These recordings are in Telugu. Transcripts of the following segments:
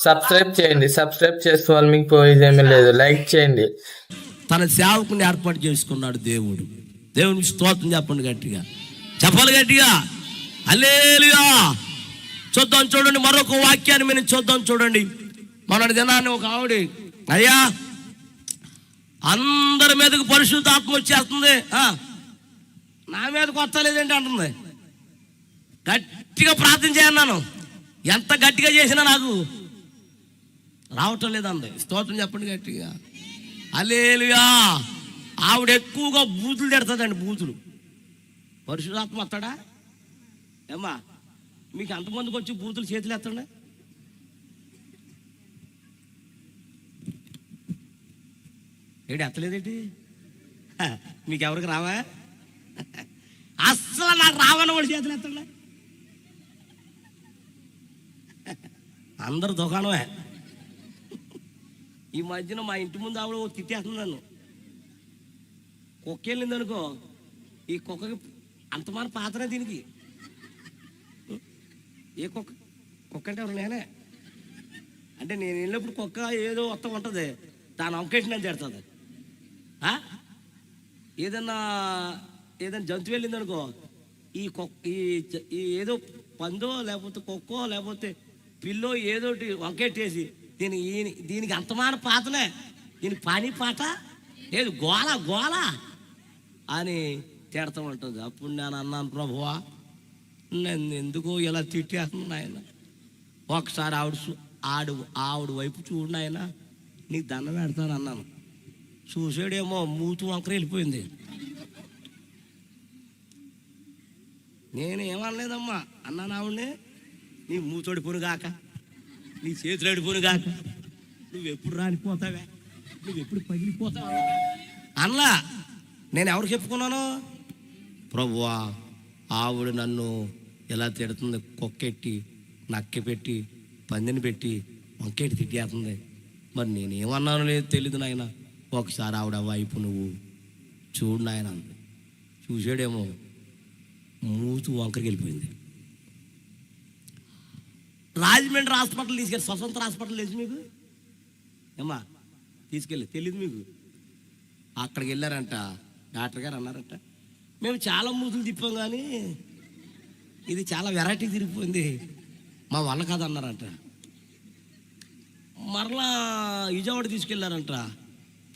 సబ్స్క్రైబ్ చేయండి. సబ్స్క్రైబ్ చేసుకోవాలి. మీకు పోయేది ఏమీ లేదు. లైక్ చేయండి. తన సేవకుని ఏర్పాటు చేసుకున్నాడు దేవుడు. దేవునికి స్తోత్రం చెప్పండి గట్టిగా. చెప్పాలి గట్టిగా. అల్లేలుగా చూద్దాం చూడండి. మరొక వాక్యాన్ని మేము చూద్దాం చూడండి. మన దినాన్ని ఒక ఆవిడ అయ్యా అందరి మీదకి పరిశుద్ధ ఆత్మ వచ్చేస్తుంది. నా మీదకి వస్తలేదేంటి అంటుంది. గట్టిగా ప్రార్థన చేయన్నాను ఎంత గట్టిగా చేసినా నాకు రావటం లేదండి స్తోత్రం చెప్పండి గట్టిగా. అలేలుగా ఆవిడ ఎక్కువగా బూతులు తిడతాదండి బూతులు. పరశురాత్మ వస్తాడా? ఏమ్మా మీకు ఎంతమందికి వచ్చి బూతులు చేతులు ఎత్తండి? ఏడు ఎత్తలేదేంటి? మీకు ఎవరికి రావా? అస్సలు నాకు రావని వాడు చేతులు ఎత్తండి. అందరు దుకాణమే ఈ మధ్యన మా ఇంటి ముందు ఆవిడ ఓ తిట్టేస్తుంది నన్ను. కుక్క వెళ్ళింది అనుకో ఈ కుక్కకి అంత మన పాత్ర దీనికి? ఏ కుక్క? కుక్క అంటే ఎవరు నేనే? అంటే నేను వెళ్ళినప్పుడు కుక్క ఏదో వస్తా ఉంటుంది. దాని అంకేషన్ అని తిడుతుంది. ఆ? ఏదన్నా ఏదైనా జంతువు వెళ్ళింది అనుకో ఈ కుక్క ఈ ఈ ఏదో పందో లేకపోతే కుక్కో లేకపోతే పిల్లో ఏదోటి వంకెట్టేసి దీని ఈ- దీనికి అంతమాన పాతలే దీనికి పని పాట? ఏది గోల గోల? అని తిడతా ఉంటుంది అప్పుడు నేను అన్నాను ప్రభువా నన్ను ఎందుకు ఇలా తిట్టేస్తున్నాను ఆయన ఒకసారి ఆవిడ ఆడు ఆవిడ వైపు చూడు ఆయన నీకు దండ పెడతాను అన్నాను. చూసాడేమో మూతు వంకర వెళ్ళిపోయింది. నేను ఏమనలేదమ్మా అన్నాను ఆవిడని. నీ మూతోడిపోను గాక నీ చేతులు అడిపోను గాక నువ్వు ఎప్పుడు రానిపోతావే? నువ్వు ఎప్పుడు పగిలిపోతావా? అన్నా నేను ఎవరు చెప్పుకున్నాను? ప్రభువా ఆవిడ నన్ను ఎలా తిడుతుంది? కుక్కెట్టి నక్కి పెట్టి పందిని పెట్టి వంకెట్టి తిట్టేస్తుంది. మరి నేనేమన్నాను లేదు తెలియదు నాయన. ఒకసారి ఆవిడ వైపు నువ్వు చూడు నాయన చూసాడేమో మూతు వంకరికి వెళ్ళిపోయింది రాజమండ్రి హాస్పిటల్ తీసుకెళ్ళి స్వతంత్ర హాస్పిటల్ తెలుసు మీకు? ఏమ్మా తీసుకెళ్ళి తెలియదు మీకు? అక్కడికి వెళ్ళారంట డాక్టర్ గారు అన్నారంట మేము చాలా మూతులు తిప్పాం కానీ ఇది చాలా వెరైటీ తిరిగిపోయింది. మా వల్ల కాదు అన్నారంట మరలా విజయవాడ తీసుకెళ్ళారంట.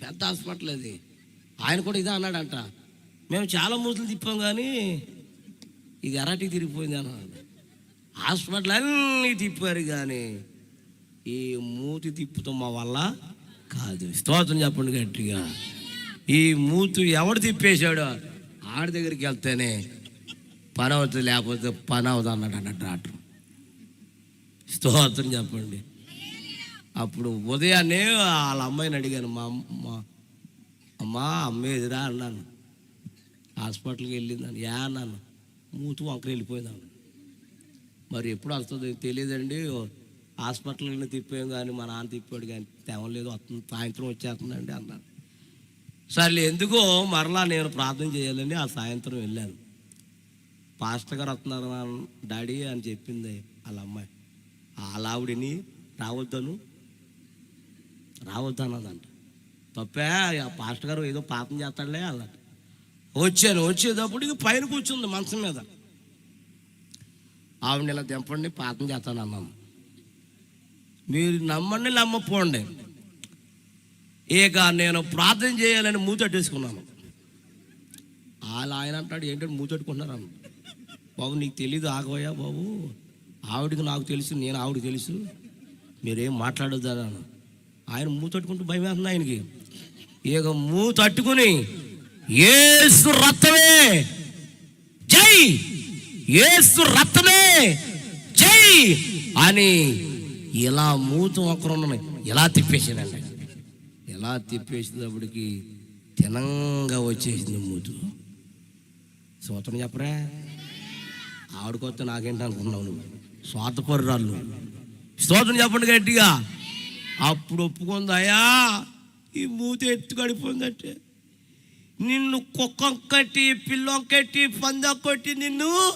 పెద్ద హాస్పిటల్ అది. ఆయన కూడా ఇదే అన్నాడంట. మేము చాలా మూతులు తిప్పాం కానీ ఇది ఎరాటికి తిరిగిపోయింది అన్నాడు. హాస్పిటల్ అన్నీ తిప్పారు కానీ ఈ మూతి తిప్పుతాం మా వల్ల కాదు. స్తోత్రం చెప్పండి గట్టిగా. ఈ మూతు ఎవడు తిప్పేశాడో ఆడి దగ్గరికి వెళ్తేనే పని అవుతుంది లేకపోతే పని అవుతుంది అన్నాడు అన్న డాక్టర్ స్తోత్రం చెప్పండి. అప్పుడు ఉదయాన్నే వాళ్ళ అమ్మాయిని అడిగాను మా అమ్మ అమ్మా అమ్మేదిరా అన్నాను. హాస్పిటల్కి వెళ్ళిందని యా అన్నాను. మూతు వంకర వెళ్ళిపోయిందాను మరి ఎప్పుడు వస్తుంది తెలియదండి. హాస్పిటల్ని తిప్పాం కానీ మా నాన్న తిప్పాడు కానీ తేవలేదు వస్తుంది సాయంత్రం వచ్చేస్తుందండి అన్నాడు సర్లే ఎందుకో మరలా నేను ప్రార్థన చేయాలని ఆ సాయంత్రం వెళ్ళాను. పాస్టర్ గారు వస్తున్నారు డాడీ అని చెప్పింది వాళ్ళ అమ్మాయి. వాళ్ళ ఆవిడని రావద్దను రావద్దు అన్నదంట. తప్పే ఆ పాస్టర్ గారు ఏదో పాపం చేస్తాడులే అన్నట్టు. వచ్చాను వచ్చేటప్పటికి పైన కూర్చుంది మంచం మీద. ఆవిడ ఇలా దింపండి పాతం చేస్తాను అన్నాను. మీరు నమ్మండి నమ్మపోండి. ఇక నేను ప్రార్థన చేయాలని మూతట్టేసుకున్నాను వాళ్ళ ఆయన అంటాడు ఏంటంటే మూతట్టుకుంటున్నారు అన్న బాబు నీకు తెలీదు ఆగబోయా బాబు. ఆవిడకి నాకు తెలుసు నేను ఆవిడకి తెలుసు. మీరేం మాట్లాడొద్దు అన్నాను ఆయన మూతట్టుకుంటూ భయం వేస్తుంది ఆయనకి. ఇక మూతట్టుకుని ఏసు రక్తమే. జై! ఏసు రక్తమే. జై! అని ఇలా మూతం ఒకరున్నాయి ఇలా తిప్పేసిందండి. ఇలా తిప్పేసినప్పటికి తినంగా వచ్చేసింది మూతు. సూత్రం చెప్పరా? ఆవిడకొస్తే నాకేంటి అనుకున్నావు నువ్వు? స్వార్థపరురాలు స్తోత్రం చెప్పండి గట్టిగా. అప్పుడు ఒప్పుకుంది అయ్యా ఈ మూత ఎత్తు గడిపోయిందంటే. నిన్ను కుక్కం కట్టి పిల్లం కట్టి పంద కొట్టి నిన్ను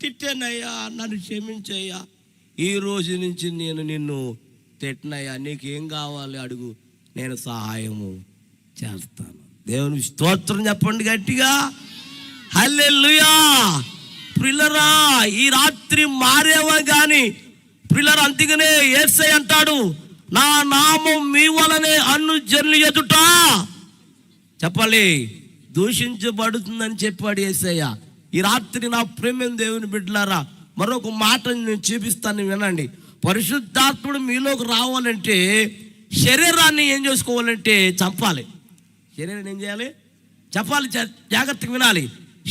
తిట్టానయ్యా నన్ను క్షమించయ్యా. ఈ రోజు నుంచి నేను నిన్ను తిట్టినయ్యా నీకేం కావాలి అడుగు నేను సహాయము చేస్తాను. దేవుని స్తోత్రం చెప్పండి గట్టిగా. హల్లెల్లుయా ప్రిల్లరా ఈ రాత్రి మారేవా కానీ ప్రిల్లర్ అందుకనే ఏసై అంటాడు నా నామం మీ వలనే అన్ను జన్లు ఎదుట. చెప్పాలి దూషించబడుతుందని చెప్పాడు ఏసయ్య. ఈ రాత్రి నా ప్రేమ దేవుని బిడ్డలారా మరొక మాట నేను చూపిస్తాను వినండి. పరిశుద్ధాత్ముడు మీలోకి రావాలంటే శరీరాన్ని ఏం చేసుకోవాలంటే చంపాలి. శరీరాన్ని ఏం చేయాలి? చెప్పాలి జాగ్రత్తగా వినాలి.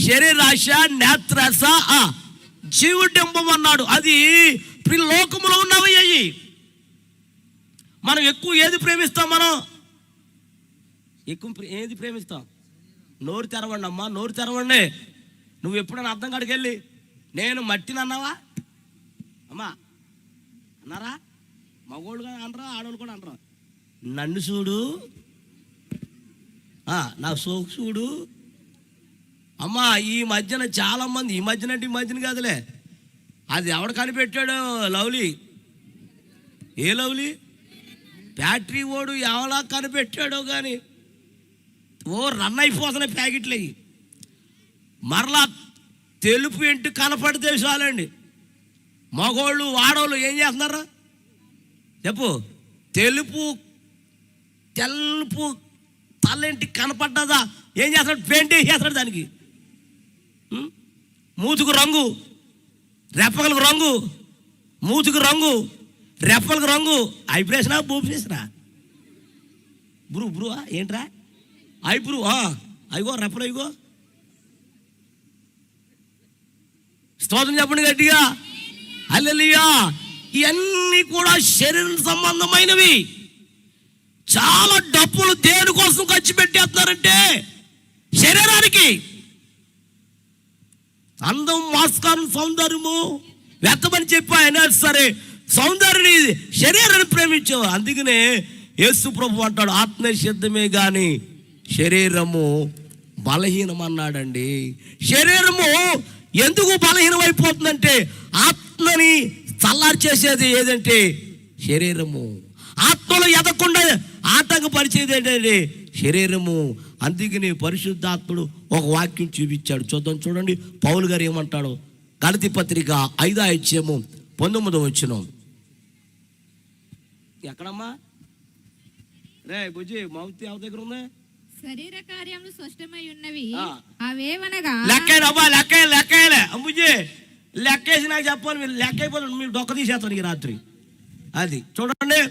శరీరాశ నేత్రాశ ఆ, జీవుడింబం అన్నాడు. అది లోకంలో లోకములో ఉన్నవి అయ్యి. మనం ఎక్కువ ఏది ప్రేమిస్తాం మనం? ఎక్కువ ఏది ప్రేమిస్తాం? నోరు తెరవండి అమ్మా నోరు తెరవండి. నువ్వు ఎప్పుడైనా అర్థం కాడికి వెళ్ళి నేను మట్టిని అన్నావా? అమ్మా అన్నారా? మగోళ్ళు కూడా అనరా ఆడవాళ్ళు కూడా అనరా? నన్ను చూడు. నా సోకు చూడు. అమ్మా ఈ మధ్యన చాలా మంది ఈ మధ్యన అంటే ఈ మధ్యన కాదులే. అది ఎవడు కనిపెట్టాడు లవ్లీ? A lovely? బ్యాటరీ ఓడు ఎవలా కనిపెట్టాడో కానీ ఓ రన్ అయిపోతున్నాయి ప్యాకెట్లు అయ్యి మరలా తెలుపు ఇంటి కనపడితే చాలండి. మగోళ్ళు ఆడవాళ్ళు ఏం చేస్తున్నారు? చెప్పు. తెలుపు తెలుపు తల్లింటి కనపడ్డదా? ఏం చేస్తాడు పెయింట్ చేస్తాడు దానికి. మూతుకు రంగు. రెప్పలకు రంగు. మూతుకు రంగు. రెప్పలకు రంగు. ఐబ్రేషనా బూపేసరా బ్రూ బ్రూ ఏంట్రా? ఐబ్రూ అయిగో రెప్పలు అయిగో స్తోత్రం చెప్పండి గట్టిగా. అల్లెలియా ఇవన్నీ కూడా శరీరం సంబంధమైనవి. చాలా డబ్బులు దేనికోసం ఖర్చు పెట్టేస్తున్నారంటే శరీరానికి. అందం మాస్కారం సౌందర్యము వ్యర్థమని చెప్పి ఆయన సరే సౌందర్యని శరీరాన్ని ప్రేమించావు అందుకనే యేసు ప్రభు అంటాడు ఆత్మ సిద్ధమే కానీ శరీరము బలహీనం అన్నాడండి శరీరము ఎందుకు బలహీనమైపోతుందంటే ఆత్మని చల్లారు చేసేది ఏదంటే శరీరము. ఆత్మలో ఎదకుండా ఆటంకపరిచేది ఏంటంటే శరీరము. అందుకని పరిశుద్ధాత్ముడు ఒక వాక్యం చూపించాడు. చూద్దాం చూడండి. పౌలు గారు ఏమంటాడు? గణతి పత్రిక ఐదో అధ్యాయము పంతొమ్మిదో వచ్చిన ఎక్కడమ్మా? రే బుజ్జి మౌతి ఎవరి దగ్గర ఉంది? శరీర కార్యములు స్పష్టమై ఉన్నవి. అవేవనగా? లెక్క లెక్క లెక్కలే అమ్ముజీ లెక్కేసి నాకు చెప్పాలి మీరు లెక్క అయిపోతుంది మీరు డొక్క తీసేస్తాను ఈ రాత్రి. అది చూడండి.